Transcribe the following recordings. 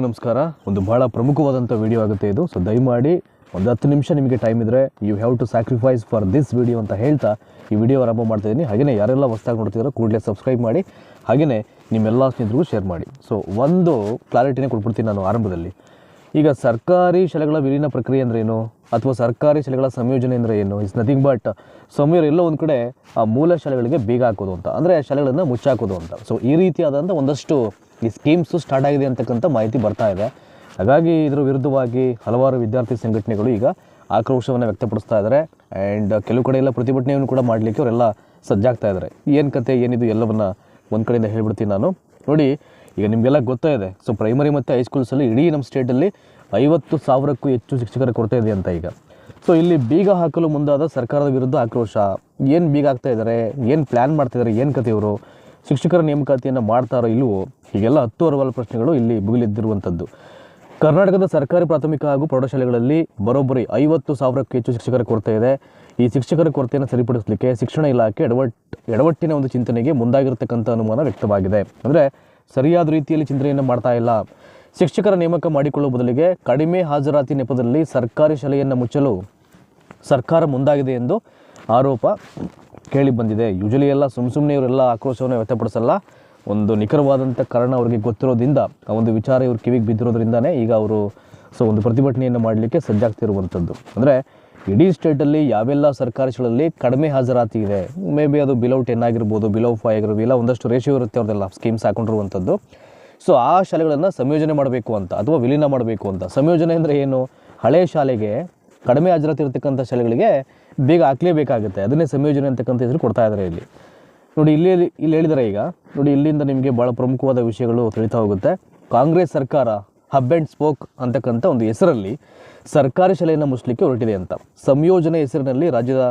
ಎಲ್ರಿಗೂ ನಮಸ್ಕಾರ. ಒಂದು ಬಹಳ ಪ್ರಮುಖವಾದಂಥ ವಿಡಿಯೋ ಆಗುತ್ತೆ ಇದು. ಸೊ ದಯಮಾಡಿ ಒಂದು ಹತ್ತು ನಿಮಿಷ ನಿಮಗೆ ಟೈಮ್ ಇದ್ದರೆ you have to sacrifice for this video ಅಂತ ಹೇಳ್ತಾ ಈ ವಿಡಿಯೋ ಆರಂಭ ಮಾಡ್ತಾಯಿದ್ದೀನಿ ಹಾಗೆಯೇ ಯಾರೆಲ್ಲ ಹೊಸ್ದಾಗಿ ನೋಡ್ತಿದ್ರೋ ಕೂಡಲೇ ಸಬ್ಸ್ಕ್ರೈಬ್ ಮಾಡಿ. ಹಾಗೆಯೇ ನಿಮ್ಮೆಲ್ಲ ಸ್ನೇಹಿತರಿಗೂ ಶೇರ್ ಮಾಡಿ. ಸೊ ಒಂದು ಕ್ಲಾರಿಟಿನೇ ಕೊಟ್ಬಿಡ್ತೀನಿ ನಾನು ಆರಂಭದಲ್ಲಿ. ಈಗ ಸರ್ಕಾರಿ ಶಾಲೆಗಳ ವಿಲೀನ ಪ್ರಕ್ರಿಯೆ ಅಂದ್ರೆ ಏನು? ಅಥವಾ ಸರ್ಕಾರಿ ಶಾಲೆಗಳ ಸಂಯೋಜನೆ ಅಂದರೆ ಏನು? ಇಸ್ ನಥಿಂಗ್ ಬಟ್ ಸಮಯ ಎಲ್ಲೋ ಒಂದು ಕಡೆ ಆ ಮೂಲ ಶಾಲೆಗಳಿಗೆ ಬೀಗ ಹಾಕೋದು ಅಂತ. ಅಂದರೆ ಶಾಲೆಗಳನ್ನು ಮುಚ್ಚಾಕೋದು ಅಂತ. ಸೊ ಈ ರೀತಿಯಾದಂಥ ಒಂದಷ್ಟು ಈ ಸ್ಕೀಮ್ಸು ಸ್ಟಾರ್ಟ್ ಆಗಿದೆ ಅಂತಕ್ಕಂಥ ಮಾಹಿತಿ ಬರ್ತಾ ಇದೆ. ಹಾಗಾಗಿ ಇದರ ವಿರುದ್ಧವಾಗಿ ಹಲವಾರು ವಿದ್ಯಾರ್ಥಿ ಸಂಘಟನೆಗಳು ಈಗ ಆಕ್ರೋಶವನ್ನು ವ್ಯಕ್ತಪಡಿಸ್ತಾ ಇದ್ದಾರೆ ಆ್ಯಂಡ್ ಕೆಲವು ಕಡೆ ಎಲ್ಲ ಪ್ರತಿಭಟನೆಯನ್ನು ಕೂಡ ಮಾಡಲಿಕ್ಕೆ ಅವರೆಲ್ಲ ಸಜ್ಜಾಗ್ತಾ ಇದ್ದಾರೆ ಏನು ಕತೆ, ಏನಿದು ಎಲ್ಲವನ್ನು ಒಂದು ಕಡೆಯಿಂದ ಹೇಳ್ಬಿಡ್ತೀನಿ ನಾನು. ನೋಡಿ, ಈಗ ನಿಮಗೆಲ್ಲ ಗೊತ್ತಾ ಇದೆ. ಸೊ ಪ್ರೈಮರಿ ಮತ್ತು ಹೈಸ್ಕೂಲ್ಸಲ್ಲಿ ಇಡೀ ನಮ್ಮ ಸ್ಟೇಟಲ್ಲಿ ಐವತ್ತು ಸಾವಿರಕ್ಕೂ ಹೆಚ್ಚು ಶಿಕ್ಷಕರ ಕೊರತೆ ಇದೆ ಅಂತ ಈಗ. ಸೊ ಇಲ್ಲಿ ಬೀಗ ಹಾಕಲು ಮುಂದಾದ ಸರ್ಕಾರದ ವಿರುದ್ಧ ಆಕ್ರೋಶ. ಏನು ಬೀಗ ಹಾಕ್ತಾ ಇದ್ದಾರೆ ಏನು ಪ್ಲ್ಯಾನ್ ಮಾಡ್ತಿದ್ದಾರೆ ಏನು ಕತೆ ಇವರು? ಶಿಕ್ಷಕರ ನೇಮಕಾತಿಯನ್ನು ಮಾಡ್ತಾರೋ ಇಲ್ವೋ? ಹೀಗೆಲ್ಲ ಹತ್ತು ಅರವಲ್ ಪ್ರಶ್ನೆಗಳು ಇಲ್ಲಿ ಬುಗಿಲಿದ್ದಿರುವಂಥದ್ದು. ಕರ್ನಾಟಕದ ಸರ್ಕಾರಿ ಪ್ರಾಥಮಿಕ ಹಾಗೂ ಪ್ರೌಢಶಾಲೆಗಳಲ್ಲಿ ಬರೋಬ್ಬರಿ ಐವತ್ತು ಸಾವಿರಕ್ಕೂ ಹೆಚ್ಚು ಶಿಕ್ಷಕರ ಕೊರತೆ ಇದೆ. ಈ ಶಿಕ್ಷಕರ ಕೊರತೆಯನ್ನು ಸರಿಪಡಿಸಲಿಕ್ಕೆ ಶಿಕ್ಷಣ ಇಲಾಖೆ ಎಡವಟ್, ಎಡವಟ್ಟಿನ ಒಂದು ಚಿಂತನೆಗೆ ಮುಂದಾಗಿರತಕ್ಕಂಥ ಅನುಮಾನ ವ್ಯಕ್ತವಾಗಿದೆ. ಅಂದರೆ ಸರಿಯಾದ ರೀತಿಯಲ್ಲಿ ಚಿಂತನೆಯನ್ನು ಮಾಡ್ತಾ ಇಲ್ಲ. ಶಿಕ್ಷಕರ ನೇಮಕ ಮಾಡಿಕೊಳ್ಳುವ ಬದಲಿಗೆ ಕಡಿಮೆ ಹಾಜರಾತಿ ನೆಪದಲ್ಲಿ ಸರ್ಕಾರಿ ಶಾಲೆಯನ್ನು ಮುಚ್ಚಲು ಸರ್ಕಾರ ಮುಂದಾಗಿದೆ ಎಂದು ಆರೋಪ ಕೇಳಿ ಬಂದಿದೆ. ಯೂಶಲಿ ಎಲ್ಲ ಸುಮ್ಮ ಸುಮ್ಮನೆ ಇವರೆಲ್ಲ ಆಕ್ರೋಶವನ್ನು ವ್ಯಕ್ತಪಡಿಸಲ್ಲ. ಒಂದು ನಿಖರವಾದಂಥ ಕಾರಣ ಅವರಿಗೆ ಗೊತ್ತಿರೋದ್ರಿಂದ, ಆ ಒಂದು ವಿಚಾರ ಇವ್ರ ಕಿವಿಗೆ ಬಿದ್ದಿರೋದ್ರಿಂದನೇ ಈಗ ಅವರು ಸೊ ಒಂದು ಪ್ರತಿಭಟನೆಯನ್ನು ಮಾಡಲಿಕ್ಕೆ ಸಜ್ಜಾಗ್ತಿರುವಂಥದ್ದು ಅಂದರೆ ಇಡೀ ಸ್ಟೇಟಲ್ಲಿ ಯಾವೆಲ್ಲ ಸರ್ಕಾರಿ ಶಾಲೆಯಲ್ಲಿ ಕಡಿಮೆ ಹಾಜರಾತಿ ಇದೆ, ಮೇ ಬಿ ಅದು ಬಿಲೋ ಟೆನ್ ಆಗಿರ್ಬೋದು, ಬಿಲೋ ಫೈವ್ ಆಗಿರ್ಬೋದು, ಇಲ್ಲ ಒಂದಷ್ಟು ರೇಷಿಯೋ ಇರುತ್ತೆ ಅವ್ರದ್ದೆಲ್ಲ ಸ್ಕೀಮ್ಸ್ ಹಾಕೊಂಡಿರುವಂಥದ್ದು. ಸೊ ಆ ಶಾಲೆಗಳನ್ನು ಸಂಯೋಜನೆ ಮಾಡಬೇಕು ಅಂತ ಅಥವಾ ವಿಲೀನ ಮಾಡಬೇಕು ಅಂತ, ಸಂಯೋಜನೆ ಅಂದರೆ ಏನು? ಹಳೆ ಶಾಲೆಗೆ ಕಡಿಮೆ ಹಾಜರಾತಿ ಇರತಕ್ಕಂಥ ಶಾಲೆಗಳಿಗೆ ಬೇಗ ಹಾಕಲೇಬೇಕಾಗುತ್ತೆ, ಅದನ್ನೇ ಸಂಯೋಜನೆ ಅಂತಕ್ಕಂಥ ಹೆಸರು ಕೊಡ್ತಾ ಇದ್ದಾರೆ ಇಲ್ಲಿ. ನೋಡಿ, ಇಲ್ಲಿ ಇಲ್ಲಿ ಹೇಳಿದ್ದಾರೆ ಈಗ. ನೋಡಿ, ಇಲ್ಲಿಂದ ನಿಮಗೆ ಭಾಳ ಪ್ರಮುಖವಾದ ವಿಷಯಗಳು ತಿಳಿತಾ ಹೋಗುತ್ತೆ. ಕಾಂಗ್ರೆಸ್ ಸರ್ಕಾರ ಹಬ್ ಆ್ಯಂಡ್ ಸ್ಪೋಕ್ ಅಂತಕ್ಕಂಥ ಒಂದು ಹೆಸರಲ್ಲಿ ಸರ್ಕಾರಿ ಶಾಲೆಯನ್ನು ಮುಚ್ಚಲಿಕ್ಕೆ ಹೊರಟಿದೆ ಅಂತ. ಸಂಯೋಜನೆ ಹೆಸರಿನಲ್ಲಿ ರಾಜ್ಯದ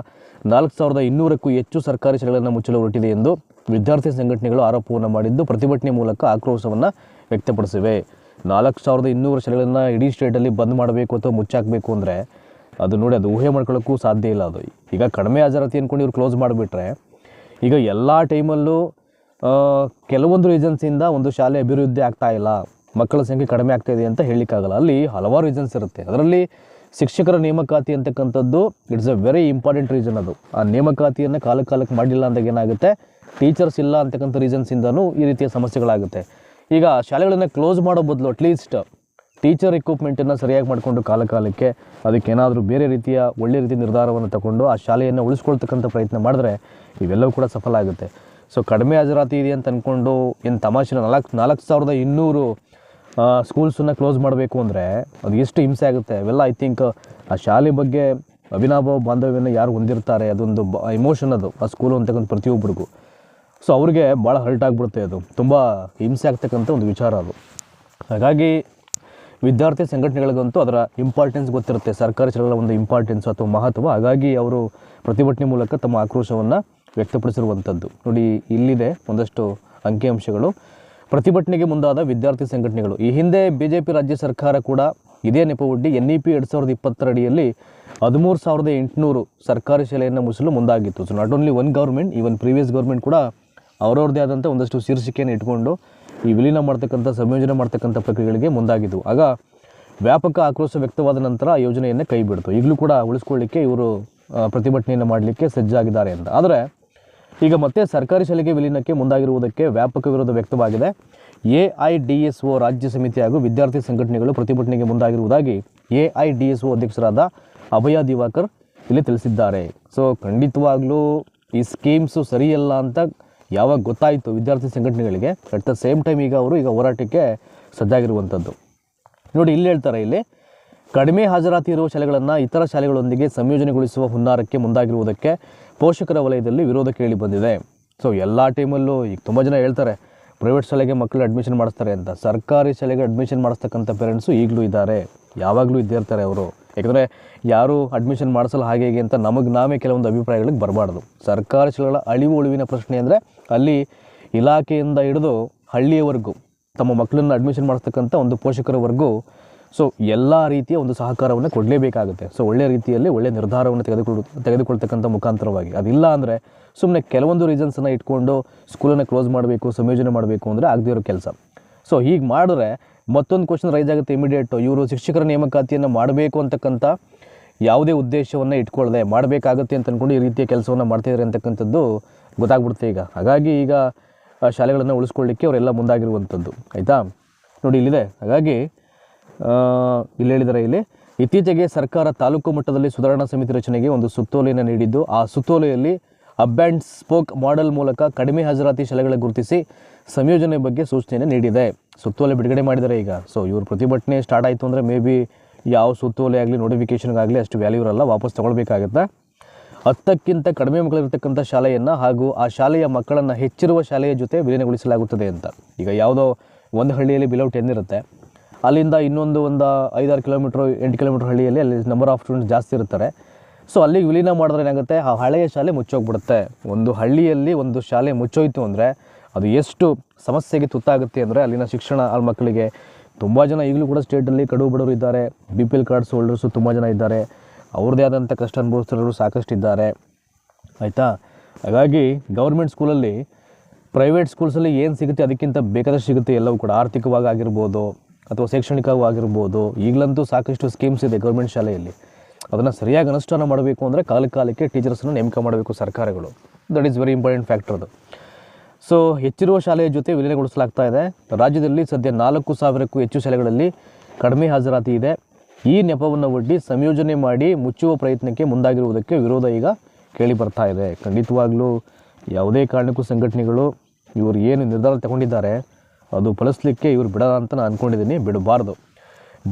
ನಾಲ್ಕು ಸಾವಿರದ ಇನ್ನೂರಕ್ಕೂ ಹೆಚ್ಚು ಸರ್ಕಾರಿ ಶಾಲೆಗಳನ್ನು ಮುಚ್ಚಲು ಹೊರಟಿದೆ ಎಂದು ವಿದ್ಯಾರ್ಥಿ ಸಂಘಟನೆಗಳು ಆರೋಪವನ್ನು ಮಾಡಿದ್ದು, ಪ್ರತಿಭಟನೆ ಮೂಲಕ ಆಕ್ರೋಶವನ್ನು ವ್ಯಕ್ತಪಡಿಸಿವೆ. ನಾಲ್ಕು ಸಾವಿರದ ಇನ್ನೂರು ಶಾಲೆಗಳನ್ನು ಇಡೀ ಸ್ಟೇಟಲ್ಲಿ ಬಂದ್ ಮಾಡಬೇಕು ಅಥವಾ ಮುಚ್ಚಾಕಬೇಕು ಅಂದರೆ ಅದು ನೋಡಿ, ಅದು ಊಹೆ ಮಾಡ್ಕೊಳ್ಳೋಕ್ಕೂ ಸಾಧ್ಯ ಇಲ್ಲ ಅದು. ಈಗ ಕಡಿಮೆ ಹಾಜರಾತಿ ಅಂದ್ಕೊಂಡು ಇವ್ರು ಕ್ಲೋಸ್ ಮಾಡಿಬಿಟ್ರೆ ಈಗ ಎಲ್ಲ ಟೈಮಲ್ಲೂ ಕೆಲವೊಂದು ರೀಸನ್ಸಿಂದ ಒಂದು ಶಾಲೆ ಅಭಿವೃದ್ಧಿ ಆಗ್ತಾ ಇಲ್ಲ. ಮಕ್ಕಳ ಸಂಖ್ಯೆ ಕಡಿಮೆ ಆಗ್ತಾಯಿದೆ ಅಂತ ಹೇಳಲಿಕ್ಕಾಗಲ್ಲ. ಅಲ್ಲಿ ಹಲವಾರು ರೀಸನ್ಸ್ ಇರುತ್ತೆ. ಅದರಲ್ಲಿ ಶಿಕ್ಷಕರ ನೇಮಕಾತಿ ಅಂತಕ್ಕಂಥದ್ದು it's a very important reason ಅದು. ಆ ನೇಮಕಾತಿಯನ್ನು ಕಾಲ ಕಾಲಕ್ಕೆ ಮಾಡಿಲ್ಲ ಅಂದಾಗ ಏನಾಗುತ್ತೆ? ಟೀಚರ್ಸ್ ಇಲ್ಲ ಅಂತಕ್ಕಂಥ ರೀಸನ್ಸಿಂದನೂ ಈ ರೀತಿಯ ಸಮಸ್ಯೆಗಳಾಗುತ್ತೆ. ಈಗ ಶಾಲೆಗಳನ್ನು ಕ್ಲೋಸ್ ಮಾಡೋ ಬದಲು ಅಟ್ಲೀಸ್ಟ್ ಟೀಚರ್ ಇಕ್ವಿಪ್ಮೆಂಟನ್ನು ಸರಿಯಾಗಿ ಮಾಡಿಕೊಂಡು ಕಾಲ ಕಾಲಕ್ಕೆ ಅದಕ್ಕೇನಾದರೂ ಬೇರೆ ರೀತಿಯ ಒಳ್ಳೆ ರೀತಿಯ ನಿರ್ಧಾರವನ್ನು ತಗೊಂಡು ಆ ಶಾಲೆಯನ್ನು ಉಳಿಸ್ಕೊಳ್ತಕ್ಕಂಥ ಪ್ರಯತ್ನ ಮಾಡಿದ್ರೆ ಇವೆಲ್ಲವೂ ಕೂಡ ಸಫಲ ಆಗುತ್ತೆ. ಸೊ ಕಡಿಮೆ ಹಾಜರಾತಿ ಇದೆ ಅಂತ ಅಂದ್ಕೊಂಡು ಏನು ತಮಾಷೆನ ನಾಲ್ಕು ನಾಲ್ಕು ಸಾವಿರದ ಇನ್ನೂರು ಸ್ಕೂಲ್ಸನ್ನು ಕ್ಲೋಸ್ ಮಾಡಬೇಕು ಅಂದರೆ ಅದು ಎಷ್ಟು ಹಿಂಸೆ ಆಗುತ್ತೆ. ಅವೆಲ್ಲ ಐ ಥಿಂಕ್ ಆ ಶಾಲೆ ಬಗ್ಗೆ ಅಭಿನಾಭಾವ ಬಾಂಧವ್ಯವನ್ನು ಯಾರು ಹೊಂದಿರ್ತಾರೆ, ಅದೊಂದು ಬ ಇಮೋಷನ್ ಅದು ಆ ಸ್ಕೂಲು ಅಂತಕ್ಕಂಥ ಪ್ರತಿಯೊಬ್ಬರಿಗೂ. ಸೊ ಅವ್ರಿಗೆ ಭಾಳ ಹರ್ಟ್ ಆಗಿಬಿಡುತ್ತೆ ಅದು. ತುಂಬ ಹಿಂಸೆ ಆಗ್ತಕ್ಕಂಥ ಒಂದು ವಿಚಾರ ಅದು. ಹಾಗಾಗಿ ವಿದ್ಯಾರ್ಥಿ ಸಂಘಟನೆಗಳಿಗಂತೂ ಅದರ ಇಂಪಾರ್ಟೆನ್ಸ್ ಗೊತ್ತಿರುತ್ತೆ. ಸರ್ಕಾರಿ ಶಾಲೆಗಳ ಒಂದು ಇಂಪಾರ್ಟೆನ್ಸ್ ಅಥವಾ ಮಹತ್ವ. ಹಾಗಾಗಿ ಅವರು ಪ್ರತಿಭಟನೆ ಮೂಲಕ ತಮ್ಮ ಆಕ್ರೋಶವನ್ನು ವ್ಯಕ್ತಪಡಿಸಿರುವಂಥದ್ದು ನೋಡಿ, ಇಲ್ಲಿದೆ ಒಂದಷ್ಟು ಅಂಕಿಅಂಶಗಳು. ಪ್ರತಿಭಟನೆಗೆ ಮುಂದಾದ ವಿದ್ಯಾರ್ಥಿ ಸಂಘಟನೆಗಳು. ಈ ಹಿಂದೆ ಬಿ ಜೆ ಪಿ ರಾಜ್ಯ ಸರ್ಕಾರ ಕೂಡ ಇದೇ ನೆಪವೊಡ್ಡಿ ಎನ್ ಇ ಪಿ ಎರಡು ಸಾವಿರದ ಇಪ್ಪತ್ತರ ಅಡಿಯಲ್ಲಿ ಹದಿಮೂರು ಸಾವಿರದ ಎಂಟುನೂರು ಸರ್ಕಾರಿ ಶಾಲೆಯನ್ನು ಮುಚ್ಚಲು ಮುಂದಾಗಿತ್ತು. So not only one government even previous government ಕೂಡ ಅವರವ್ರದ್ದೇ ಆದಂಥ ಒಂದಷ್ಟು ಶೀರ್ಷಿಕೆಯನ್ನು ಇಟ್ಕೊಂಡು ಈ ವಿಲೀನ ಮಾಡ್ತಕ್ಕಂಥ, ಸಂಯೋಜನೆ ಮಾಡ್ತಕ್ಕಂಥ ಪ್ರಕ್ರಿಯೆಗಳಿಗೆ ಮುಂದಾಗಿದ್ದವು ಆಗ ವ್ಯಾಪಕ ಆಕ್ರೋಶ ವ್ಯಕ್ತವಾದ ನಂತರ ಆ ಯೋಜನೆಯನ್ನೇ ಕೈ ಬಿಡ್ತು. ಈಗಲೂ ಕೂಡ ಉಳಿಸ್ಕೊಳ್ಳಿಕ್ಕೆ ಇವರು ಪ್ರತಿಭಟನೆಯನ್ನು ಮಾಡಲಿಕ್ಕೆ ಸಜ್ಜಾಗಿದ್ದಾರೆ ಅಂತ. ಆದರೆ ಈಗ ಮತ್ತೆ ಸರ್ಕಾರಿ ಶಾಲೆಗೆ ವಿಲೀನಕ್ಕೆ ಮುಂದಾಗಿರುವುದಕ್ಕೆ ವ್ಯಾಪಕ ವಿರೋಧ ವ್ಯಕ್ತವಾಗಿದೆ. A I D S O ರಾಜ್ಯ ಸಮಿತಿ ಹಾಗೂ ವಿದ್ಯಾರ್ಥಿ ಸಂಘಟನೆಗಳು ಪ್ರತಿಭಟನೆಗೆ ಮುಂದಾಗಿರುವುದಾಗಿ A I D S O ಅಧ್ಯಕ್ಷರಾದ ಅಭಯ ದಿವಾಕರ್ ಇಲ್ಲಿ ತಿಳಿಸಿದ್ದಾರೆ. ಸೊ ಖಂಡಿತವಾಗ್ಲೂ ಈ ಸ್ಕೀಮ್ಸು ಸರಿಯಲ್ಲ ಅಂತ ಯಾವಾಗ ಗೊತ್ತಾಯಿತು ವಿದ್ಯಾರ್ಥಿ ಸಂಘಟನೆಗಳಿಗೆ? ಅಟ್ ದ ಸೇಮ್ ಟೈಮ್ ಈಗ ಅವರು ಈಗ ಹೋರಾಟಕ್ಕೆ ಸಜ್ಜಾಗಿರುವಂಥದ್ದು. ನೋಡಿ, ಇಲ್ಲಿ ಹೇಳ್ತಾರೆ ಇಲ್ಲಿ, ಕಡಿಮೆ ಹಾಜರಾತಿ ಇರುವ ಶಾಲೆಗಳನ್ನು ಇತರ ಶಾಲೆಗಳೊಂದಿಗೆ ಸಂಯೋಜನೆಗೊಳಿಸುವ ಹುನ್ನಾರಕ್ಕೆ ಮುಂದಾಗಿರುವುದಕ್ಕೆ ಪೋಷಕರ ವಲಯದಲ್ಲಿ ವಿರೋಧ ಕೇಳಿ ಬಂದಿದೆ. ಸೊ ಎಲ್ಲ ಟೈಮಲ್ಲೂ ಈಗ ತುಂಬ ಜನ ಹೇಳ್ತಾರೆ ಪ್ರೈವೇಟ್ ಶಾಲೆಗೆ ಮಕ್ಕಳು ಅಡ್ಮಿಷನ್ ಮಾಡಿಸ್ತಾರೆ ಅಂತ. ಸರ್ಕಾರಿ ಶಾಲೆಗೆ ಅಡ್ಮಿಷನ್ ಮಾಡಿಸ್ತಕ್ಕಂಥ ಪೇರೆಂಟ್ಸು ಈಗಲೂ ಇದ್ದಾರೆ. ಯಾವಾಗಲೂ ಇದ್ದೇ ಇರ್ತಾರೆ ಅವರು. ಯಾಕಂದರೆ ಯಾರು ಅಡ್ಮಿಷನ್ ಮಾಡಿಸಲ್ಲ ಹಾಗೆ ಹೀಗೆ ಅಂತ ನಮಗೆ ನಾವೇ ಕೆಲವೊಂದು ಅಭಿಪ್ರಾಯಗಳಿಗೆ ಬರಬಾರ್ದು. ಸರ್ಕಾರಿ ಶಾಲೆಗಳ ಅಳಿವು ಉಳಿವಿನ ಪ್ರಶ್ನೆ ಅಂದರೆ ಅಲ್ಲಿ ಇಲಾಖೆಯಿಂದ ಹಿಡಿದು ಹಳ್ಳಿಯವರೆಗೂ ತಮ್ಮ ಮಕ್ಕಳನ್ನು ಅಡ್ಮಿಷನ್ ಮಾಡಿಸ್ತಕ್ಕಂಥ ಒಂದು ಪೋಷಕರವರೆಗೂ ಸೊ ಎಲ್ಲ ರೀತಿಯ ಒಂದು ಸಹಕಾರವನ್ನು ಕೊಡಲೇಬೇಕಾಗುತ್ತೆ. ಸೊ ಒಳ್ಳೆಯ ರೀತಿಯಲ್ಲಿ ಒಳ್ಳೆಯ ನಿರ್ಧಾರವನ್ನು ತೆಗೆದುಕೊಳ್ಳು, ತೆಗೆದುಕೊಳ್ತಕ್ಕಂಥ ಮುಖಾಂತರವಾಗಿ. ಅದಿಲ್ಲ ಅಂದರೆ ಸುಮ್ಮನೆ ಕೆಲವೊಂದು ರೀಸನ್ಸನ್ನು ಇಟ್ಕೊಂಡು ಸ್ಕೂಲನ್ನು ಕ್ಲೋಸ್ ಮಾಡಬೇಕು, ಸಂಯೋಜನೆ ಮಾಡಬೇಕು ಅಂದರೆ ಆಗದೇ ಇರೋ ಕೆಲಸ. ಸೊ ಹೀಗೆ ಮಾಡಿದ್ರೆ ಮತ್ತೊಂದು ಕ್ವಶನ್ ರೈಸ್ ಆಗುತ್ತೆ ಇಮಿಡಿಯೇಟು ಇವರು ಶಿಕ್ಷಕರ ನೇಮಕಾತಿಯನ್ನು ಮಾಡಬೇಕು ಅಂತಕ್ಕಂಥ ಯಾವುದೇ ಉದ್ದೇಶವನ್ನು ಇಟ್ಕೊಳ್ಳದೆ ಮಾಡಬೇಕಾಗುತ್ತೆ ಅಂತ ಅಂದ್ಕೊಂಡು ಈ ರೀತಿಯ ಕೆಲಸವನ್ನು ಮಾಡ್ತಿದ್ದಾರೆ ಅಂತಕ್ಕಂಥದ್ದು ಗೊತ್ತಾಗ್ಬಿಡುತ್ತೆ ಈಗ. ಹಾಗಾಗಿ ಈಗ ಶಾಲೆಗಳನ್ನು ಉಳಿಸ್ಕೊಳ್ಳಿಕ್ಕೆ ಅವರೆಲ್ಲ ಮುಂದಾಗಿರುವಂಥದ್ದು. ಆಯಿತಾ? ನೋಡಿ ಇಲ್ಲಿದೆ. ಹಾಗಾಗಿ ಇಲ್ಲಿ ಹೇಳಿದ್ದಾರೆ ಇಲ್ಲಿ, ಇತ್ತೀಚೆಗೆ ಸರ್ಕಾರ ತಾಲೂಕು ಮಟ್ಟದಲ್ಲಿ ಸುಧಾರಣಾ ಸಮಿತಿ ರಚನೆಗೆ ಒಂದು ಸುತ್ತೋಲೆಯನ್ನು ನೀಡಿದ್ದು. ಆ ಸುತ್ತೋಲೆಯಲ್ಲಿ ಅಬ್ ಸ್ಪೋಕ್ ಮಾಡೆಲ್ ಮೂಲಕ ಕಡಿಮೆ ಹಾಜರಾತಿ ಶಾಲೆಗಳ ಗುರುತಿಸಿ ಸಂಯೋಜನೆ ಬಗ್ಗೆ ಸೂಚನೆಯನ್ನು ನೀಡಿದೆ. ಸುತ್ತೋಲೆ ಬಿಡುಗಡೆ ಮಾಡಿದ್ದಾರೆ ಈಗ. ಸೊ ಇವ್ರ ಪ್ರತಿಭಟನೆ ಸ್ಟಾರ್ಟ್ ಆಯಿತು ಅಂದರೆ ಮೇ ಬಿ ಯಾವ ಸುತ್ತೋಲೆ ಆಗಲಿ ನೋಟಿಫಿಕೇಷನ್ಗಾಗಲಿ ಅಷ್ಟು ವ್ಯಾಲ್ಯೂ ಇರಲ್ಲ, ವಾಪಸ್ ತೊಗೊಳ್ಬೇಕಾಗತ್ತೆ? ಹತ್ತಕ್ಕಿಂತ ಕಡಿಮೆ ಮಕ್ಕಳಿರ್ತಕ್ಕಂಥ ಶಾಲೆಯನ್ನು ಹಾಗೂ ಆ ಶಾಲೆಯ ಮಕ್ಕಳನ್ನು ಹೆಚ್ಚಿರುವ ಶಾಲೆಯ ಜೊತೆ ವಿಲೀನಗೊಳಿಸಲಾಗುತ್ತದೆ ಅಂತ. ಈಗ ಯಾವುದೋ ಒಂದು ಹಳ್ಳಿಯಲ್ಲಿ ಬಿಲೌಟ್ ಟೆನ್ ಇರುತ್ತೆ. ಅಲ್ಲಿಂದ ಇನ್ನೊಂದು ಒಂದು ಐದಾರು ಕಿಲೋಮೀಟ್ರ್ ಎಂಟು ಕಿಲೋಮೀಟ್ರ್ ಹಳ್ಳಿಯಲ್ಲಿ ಅಲ್ಲಿ ನಂಬರ್ ಆಫ್ ಸ್ಟೂಡೆಂಟ್ಸ್ ಜಾಸ್ತಿ ಇರ್ತಾರೆ ಸೊ ಅಲ್ಲಿಗೆ ವಿಲೀನ ಮಾಡಿದ್ರೆ ಏನಾಗುತ್ತೆ? ಆ ಹಳೆಯ ಶಾಲೆ ಮುಚ್ಚೋಗ್ಬಿಡುತ್ತೆ. ಒಂದು ಹಳ್ಳಿಯಲ್ಲಿ ಒಂದು ಶಾಲೆ ಮುಚ್ಚೋಯ್ತು ಅಂದರೆ ಅದು ಎಷ್ಟು ಸಮಸ್ಯೆಗೆ ತುತ್ತಾಗುತ್ತೆ ಅಂದರೆ ಅಲ್ಲಿನ ಶಿಕ್ಷಣ ಆ ಮಕ್ಕಳಿಗೆ ತುಂಬ ಜನ ಈಗಲೂ ಕೂಡ ಸ್ಟೇಟಲ್ಲಿ ಕಡು ಬಡವರು ಇದ್ದಾರೆ. B P L cards holders ತುಂಬ ಜನ ಇದ್ದಾರೆ. ಅವ್ರದ್ದೇ ಆದಂಥ ಕಷ್ಟ ಅನುಭವಿಸ್ತಿರೋರು ಸಾಕಷ್ಟು ಇದ್ದಾರೆ. ಆಯಿತಾ? ಹಾಗಾಗಿ ಗೌರ್ಮೆಂಟ್ ಸ್ಕೂಲಲ್ಲಿ ಪ್ರೈವೇಟ್ ಸ್ಕೂಲ್ಸಲ್ಲಿ ಏನು ಸಿಗುತ್ತೆ ಅದಕ್ಕಿಂತ ಬೇಕಾದಷ್ಟು ಸಿಗುತ್ತೆ ಎಲ್ಲವೂ ಕೂಡ. ಆರ್ಥಿಕವಾಗಿ ಆಗಿರ್ಬೋದು ಅಥವಾ ಶೈಕ್ಷಣಿಕವಾಗಿರ್ಬೋದು ಈಗಲಂತೂ ಸಾಕಷ್ಟು ಸ್ಕೀಮ್ಸ್ ಇದೆ ಗೌರ್ಮೆಂಟ್ ಶಾಲೆಯಲ್ಲಿ. ಅದನ್ನು ಸರಿಯಾಗಿ ಅನುಷ್ಠಾನ ಮಾಡಬೇಕು ಅಂದರೆ ಕಾಲಕಾಲಕ್ಕೆ ಟೀಚರ್ಸನ್ನು ನೇಮಕ ಮಾಡಬೇಕು ಸರ್ಕಾರಗಳು. That is very important factor ಅದು. ಸೊ ಹೆಚ್ಚಿರುವ ಶಾಲೆಯ ಜೊತೆ ವಿಲೀನಗೊಳಿಸಲಾಗ್ತಾ ಇದೆ. ರಾಜ್ಯದಲ್ಲಿ ಸದ್ಯ ನಾಲ್ಕು ಸಾವಿರಕ್ಕೂ ಹೆಚ್ಚು ಶಾಲೆಗಳಲ್ಲಿ ಕಡಿಮೆ ಹಾಜರಾತಿ ಇದೆ. ಈ ನೆಪವನ್ನು ಒಡ್ಡಿ ಸಂಯೋಜನೆ ಮಾಡಿ ಮುಚ್ಚುವ ಪ್ರಯತ್ನಕ್ಕೆ ಮುಂದಾಗಿರುವುದಕ್ಕೆ ವಿರೋಧ ಈಗ ಕೇಳಿ ಬರ್ತಾ ಇದೆ. ಖಂಡಿತವಾಗ್ಲೂ ಯಾವುದೇ ಕಾರಣಕ್ಕೂ ಸಂಘಟನೆಗಳು ಇವರು ಏನು ನಿರ್ಧಾರ ತಗೊಂಡಿದ್ದಾರೆ, ಅದು ಫಲಿಸಲಿಕ್ಕೆ ಇವರು ಬಿಡಲ್ಲ ಅಂತ ನಾನು ಅಂದ್ಕೊಂಡಿದ್ದೀನಿ ಬಿಡಬಾರ್ದು.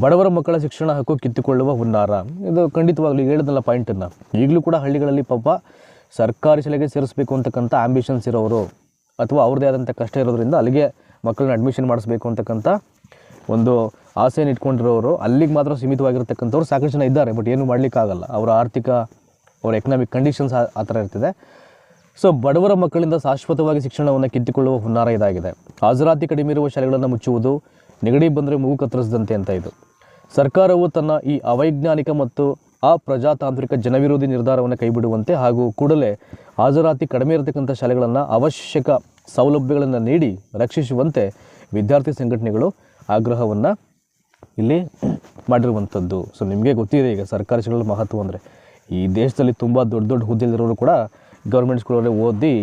ಬಡವರ ಮಕ್ಕಳ ಶಿಕ್ಷಣ ಹಕ್ಕು ಕಿತ್ತುಕೊಳ್ಳುವ ಹುನ್ನಾರ. ಇದು ಖಂಡಿತವಾಗ್ಲೂ ಹೇಳಿದಲ್ಲ ಪಾಯಿಂಟನ್ನು. ಈಗಲೂ ಕೂಡ ಹಳ್ಳಿಗಳಲ್ಲಿ ಪಾಪ ಸರ್ಕಾರಿ ಶಾಲೆಗೆ ಸೇರಿಸಬೇಕು ಅಂತಕ್ಕಂಥ ಆಂಬಿಷನ್ಸ್ ಇರೋರು. ಅಥವಾ ಅವ್ರದ್ದೇ ಆದಂಥ ಕಷ್ಟ ಇರೋದ್ರಿಂದ ಅಲ್ಲಿಗೆ ಮಕ್ಕಳನ್ನ ಅಡ್ಮಿಷನ್ ಮಾಡಿಸ್ಬೇಕು ಅಂತಕ್ಕಂಥ ಒಂದು ಆಸೆಯನ್ನು ಇಟ್ಕೊಂಡಿರೋರು, ಅಲ್ಲಿಗೆ ಮಾತ್ರ ಸೀಮಿತವಾಗಿರ್ತಕ್ಕಂಥವ್ರು ಸಾಕಷ್ಟು ಜನ ಇದ್ದಾರೆ ಬಟ್ ಏನು ಮಾಡಲಿಕ್ಕಾಗಲ್ಲ. ಅವರ ಆರ್ಥಿಕ, ಅವರ ಎಕನಾಮಿಕ್ ಕಂಡೀಷನ್ಸ್ ಆ ಥರ ಇರ್ತಿದೆ. ಸೊ ಬಡವರ ಮಕ್ಕಳಿಂದ ಶಾಶ್ವತವಾಗಿ ಶಿಕ್ಷಣವನ್ನು ಕಿತ್ತುಕೊಳ್ಳುವ ಹುನ್ನಾರ ಇದಾಗಿದೆ. ಹಾಜರಾತಿ ಕಡಿಮೆ ಇರುವ ಶಾಲೆಗಳನ್ನು ಮುಚ್ಚುವುದು ನೆಗಡಿ ಬಂದರೆ ಮೂಗು ಕತ್ತರಿಸಿದಂತೆ ಅಂತ ಇದು. ಸರ್ಕಾರವು ತನ್ನ ಈ ಅವೈಜ್ಞಾನಿಕ ಮತ್ತು ಅಪ್ರಜಾತಾಂತ್ರಿಕ ಜನವಿರೋಧಿ ನಿರ್ಧಾರವನ್ನು ಕೈಬಿಡುವಂತೆ ಹಾಗೂ ಕೂಡಲೇ ಹಾಜರಾತಿ ಕಡಿಮೆ ಇರತಕ್ಕಂಥ ಶಾಲೆಗಳನ್ನು ಅವಶ್ಯಕ ಸೌಲಭ್ಯಗಳನ್ನು ನೀಡಿ ರಕ್ಷಿಸುವಂತೆ ವಿದ್ಯಾರ್ಥಿ ಸಂಘಟನೆಗಳು ಆಗ್ರಹವನ್ನು ಇಲ್ಲಿ ಮಾಡಿರುವಂಥದ್ದು. ಸೊ ನಿಮಗೆ ಗೊತ್ತಿದೆ ಈಗ ಸರ್ಕಾರಿ ಶಾಲೆಗಳ ಮಹತ್ವ ಅಂದರೆ ಈ ದೇಶದಲ್ಲಿ ತುಂಬ ದೊಡ್ಡ ದೊಡ್ಡ ಹುದ್ದೆಲಿರೋರು ಕೂಡ ಗೌರ್ಮೆಂಟ್ ಸ್ಕೂಲಲ್ಲಿ ಓದಿ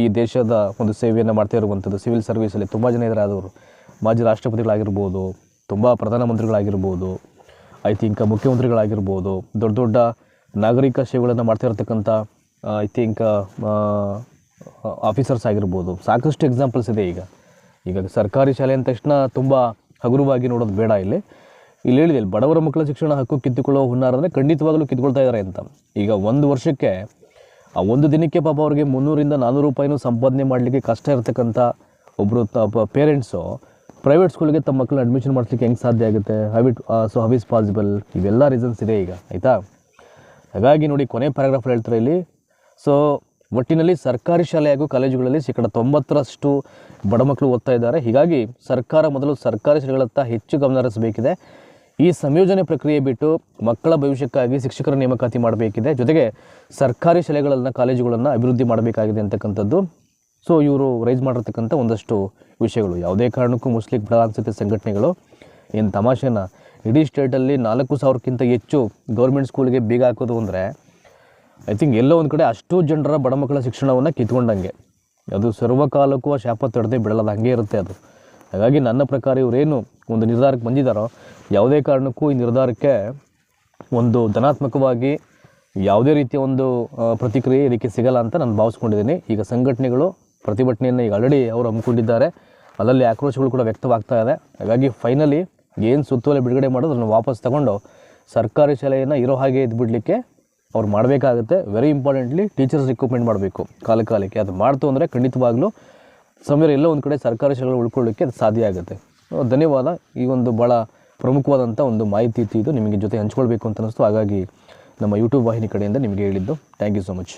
ಈ ದೇಶದ ಒಂದು ಸೇವೆಯನ್ನು ಮಾಡ್ತಾ ಇರುವಂಥದ್ದು. ಸಿವಿಲ್ ಸರ್ವೀಸಲ್ಲಿ ತುಂಬ ಜನ ಇದರಾದವರು. ಮಾಜಿ ರಾಷ್ಟ್ರಪತಿಗಳಾಗಿರ್ಬೋದು, ತುಂಬ ಪ್ರಧಾನಮಂತ್ರಿಗಳಾಗಿರ್ಬೋದು ಐ ಥಿಂಕ್ ಮುಖ್ಯಮಂತ್ರಿಗಳಾಗಿರ್ಬೋದು, ದೊಡ್ಡ ದೊಡ್ಡ ನಾಗರಿಕ ಸೇವೆಗಳನ್ನು ಮಾಡ್ತಾ ಇರತಕ್ಕಂಥ ಐ ಥಿಂಕ್ ಆಫೀಸರ್ಸ್ ಆಗಿರ್ಬೋದು. ಸಾಕಷ್ಟು ಎಕ್ಸಾಂಪಲ್ಸ್ ಇದೆ ಈಗ. ಈಗ ಸರ್ಕಾರಿ ಶಾಲೆ ಅಂದ ತಕ್ಷಣ ತುಂಬ ಹಗುರವಾಗಿ ನೋಡೋದು ಬೇಡ ಇಲ್ಲಿ. ಇಲ್ಲಿ ಹೇಳಿದೆ ಬಡವರ ಮಕ್ಕಳ ಶಿಕ್ಷಣ ಹಕ್ಕು ಕಿತ್ತುಕೊಳ್ಳೋ ಹುನ್ನಾರ ಅಂದರೆ ಖಂಡಿತವಾಗಲೂ ಕಿತ್ಕೊಳ್ತಾ ಇದ್ದಾರೆ ಅಂತ. ಈಗ ಒಂದು ವರ್ಷಕ್ಕೆ ಆ ಒಂದು ದಿನಕ್ಕೆ ಪಾಪ ಅವ್ರಿಗೆ ಮುನ್ನೂರಿಂದ ನಾನ್ನೂರು ರೂಪಾಯಿನೂ ಸಂಪಾದನೆ ಮಾಡಲಿಕ್ಕೆ ಕಷ್ಟ ಇರತಕ್ಕಂಥ ಒಬ್ಬರು ತ ಪೇರೆಂಟ್ಸು ಪ್ರೈವೇಟ್ ಸ್ಕೂಲ್ಗೆ ತಮ್ಮ ಮಕ್ಕಳನ್ನ ಅಡ್ಮಿಷನ್ ಮಾಡಿಸ್ಲಿಕ್ಕೆ ಹೆಂಗೆ ಸಾಧ್ಯ ಆಗುತ್ತೆ? How it so how is possible ಇವೆಲ್ಲ ರೀಸನ್ಸ್ ಇದೆ ಈಗ, ಆಯಿತಾ? ಹಾಗಾಗಿ ನೋಡಿ, ಕೊನೆ ಪ್ಯಾರಾಗ್ರಾಫ್ ಹೇಳ್ತಾರೆ ಇಲ್ಲಿ. ಸೊ ಒಟ್ಟಿನಲ್ಲಿ ಸರ್ಕಾರಿ ಶಾಲೆ ಹಾಗೂ ಕಾಲೇಜುಗಳಲ್ಲಿ ಶೇಕಡ ತೊಂಬತ್ತರಷ್ಟು ಬಡ ಮಕ್ಕಳು ಓದ್ತಾ ಇದ್ದಾರೆ. ಹೀಗಾಗಿ ಸರ್ಕಾರ ಮೊದಲು ಸರ್ಕಾರಿ ಶಾಲೆಗಳತ್ತ ಹೆಚ್ಚು ಗಮನ ಹರಿಸಬೇಕಿದೆ. ಈ ಸಂಯೋಜನೆ ಪ್ರಕ್ರಿಯೆ ಬಿಟ್ಟು ಮಕ್ಕಳ ಭವಿಷ್ಯಕ್ಕಾಗಿ ಶಿಕ್ಷಕರ ನೇಮಕಾತಿ ಮಾಡಬೇಕಿದೆ. ಜೊತೆಗೆ ಸರ್ಕಾರಿ ಶಾಲೆಗಳನ್ನು ಕಾಲೇಜುಗಳನ್ನು ಅಭಿವೃದ್ಧಿ ಮಾಡಬೇಕಾಗಿದೆ ಅಂತಕ್ಕಂಥದ್ದು. ಸೊ ಇವರು ರೈಸ್ ಮಾಡಿರ್ತಕ್ಕಂಥ ಒಂದಷ್ಟು ವಿಷಯಗಳು. ಯಾವುದೇ ಕಾರಣಕ್ಕೂ ಮುಸ್ಲಿಂ ಬಿಡ ಅನ್ಸುತ್ತೆ ಸಂಘಟನೆಗಳು ಏನು ತಮಾಷೆನ, ಇಡೀ ಸ್ಟೇಟಲ್ಲಿ ನಾಲ್ಕು ಸಾವಿರಕ್ಕಿಂತ ಹೆಚ್ಚು ಗೌರ್ಮೆಂಟ್ ಸ್ಕೂಲ್ಗೆ ಬೀಗ ಹಾಕೋದು ಅಂದರೆ ಐ ಥಿಂಕ್ ಎಲ್ಲೋ ಒಂದು ಕಡೆ ಅಷ್ಟು ಜನರ ಬಡ ಮಕ್ಕಳ ಶಿಕ್ಷಣವನ್ನು ಕಿತ್ಕೊಂಡಂಗೆ. ಅದು ಸರ್ವಕಾಲಕ್ಕೂ ಆ ಶಾಪ ತಡೆದೇ ಬಿಡಲ್ಲ ಹಂಗೆ ಇರುತ್ತೆ ಅದು. ಹಾಗಾಗಿ ನನ್ನ ಪ್ರಕಾರ ಇವರೇನು ಒಂದು ನಿರ್ಧಾರಕ್ಕೆ ಬಂದಿದ್ದಾರೋ ಯಾವುದೇ ಕಾರಣಕ್ಕೂ ಈ ನಿರ್ಧಾರಕ್ಕೆ ಒಂದು ಧನಾತ್ಮಕವಾಗಿ ಯಾವುದೇ ರೀತಿಯ ಒಂದು ಪ್ರತಿಕ್ರಿಯೆ ಇದಕ್ಕೆ ಸಿಗಲ್ಲ ಅಂತ ನಾನು ಭಾವಿಸ್ಕೊಂಡಿದ್ದೀನಿ. ಈಗ ಸಂಘಟನೆಗಳು ಪ್ರತಿಭಟನೆಯನ್ನು ಈಗ ಆಲ್ರೆಡಿ ಅವರು ಹಮ್ಮಿಕೊಂಡಿದ್ದಾರೆ. ಅದರಲ್ಲಿ ಆಕ್ರೋಶಗಳು ಕೂಡ ವ್ಯಕ್ತವಾಗ್ತಾ ಇದೆ. ಹಾಗಾಗಿ ಫೈನಲಿ ಏನು ಸುತ್ತೋಲೆ ಬಿಡುಗಡೆ ಮಾಡೋದು ಅದನ್ನು ವಾಪಸ್ ತಗೊಂಡು ಸರ್ಕಾರಿ ಶಾಲೆಯನ್ನು ಇರೋ ಹಾಗೆ ಇದ್ಬಿಡ್ಲಿಕ್ಕೆ ಅವ್ರು ಮಾಡಬೇಕಾಗುತ್ತೆ. ವೆರಿ ಇಂಪಾರ್ಟೆಂಟ್ಲಿ ಟೀಚರ್ಸ್ ರಿಕ್ರೂಟ್ಮೆಂಟ್ ಮಾಡಬೇಕು. ಕಾಲ ಕಾಲಕ್ಕೆ ಅದು ಮಾಡ್ತು ಅಂದರೆ ಖಂಡಿತವಾಗ್ಲೂ ಸಮಯ ಎಲ್ಲೋ ಒಂದು ಕಡೆ ಸರ್ಕಾರಿ ಶಾಲೆಗಳು ಉಳ್ಕೊಳ್ಳಿಕ್ಕೆ ಅದು ಸಾಧ್ಯ ಆಗುತ್ತೆ. ಧನ್ಯವಾದ. ಈ ಒಂದು ಭಾಳ ಪ್ರಮುಖವಾದಂಥ ಒಂದು ಮಾಹಿತಿ ಇತ್ತು ಇದು. ನಿಮಗೆ ಜೊತೆ ಹಂಚ್ಕೊಳ್ಬೇಕು ಅಂತ ಅನ್ನಿಸ್ತು ಹಾಗಾಗಿ ನಮ್ಮ ಯೂಟ್ಯೂಬ್ ವಾಹಿನಿ ಕಡೆಯಿಂದ ನಿಮಗೆ ಹೇಳಿದ್ದು ಥ್ಯಾಂಕ್ ಯು ಸೊ ಮಚ್